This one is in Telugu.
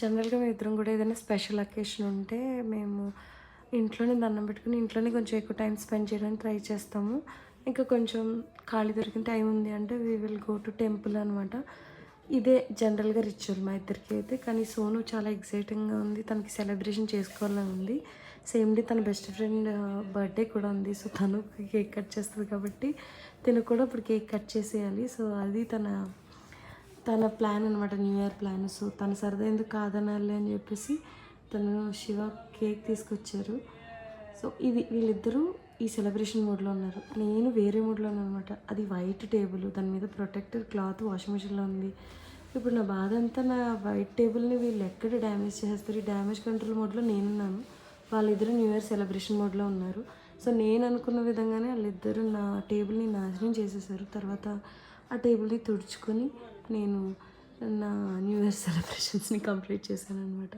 జనరల్గా మేము ఇద్దరం కూడా ఏదైనా స్పెషల్ అకేషన్ ఉంటే మేము ఇంట్లోనే దండం పెట్టుకుని ఇంట్లోనే కొంచెం ఎక్కువ టైం స్పెండ్ చేయడానికి ట్రై చేస్తాము. ఇంకా కొంచెం ఖాళీ దొరికిన టైం ఉంది అంటే we will go to temple అనమాట ఇదే జనరల్గా రిచువల్ మా ఇద్దరికి అయితే. కానీ సోను చాలా ఎక్సైటింగ్గా ఉంది. తనకి సెలబ్రేషన్ చేసుకోవాలని ఉంది. సేమ్ డే తన బెస్ట్ ఫ్రెండ్ బర్త్డే కూడా ఉంది. సో తను కేక్ కట్ చేస్తుంది కాబట్టి తను కూడా ఇప్పుడు కేక్ కట్ చేసేయాలి. సో అది తన తన ప్లాన్ అనమాట న్యూ ఇయర్ ప్లాన్ సో తన సరదా ఎందుకు కాదనాలి అని చెప్పేసి తను శివ కేక్ తీసుకొచ్చారు. సో ఇది వీళ్ళిద్దరూ ఈ సెలబ్రేషన్ మోడ్లో ఉన్నారు. నేను వేరే మూడ్లో అనమాట అది వైట్ టేబుల్ దాని మీద ప్రొటెక్టర్ క్లాత్ వాషింగ్ మిషన్లో ఉంది. ఇప్పుడు నా బాధ అంతా నా వైట్ టేబుల్ని వీళ్ళు ఎక్కడ డ్యామేజ్ చేస్తారు? ఈ డ్యామేజ్ కంట్రోల్ మోడ్లో నేనున్నాను. వాళ్ళిద్దరూ న్యూ ఇయర్ సెలబ్రేషన్ మోడ్లో ఉన్నారు. సో నేను అనుకున్న విధంగానే వాళ్ళిద్దరూ నా టేబుల్ని నాశనం చేసేసారు. తర్వాత ఆ టేబుల్ని తుడుచుకొని నేను నా న్యూ ఇయర్ సెలబ్రేషన్స్ని కంప్లీట్ చేశాను అనమాట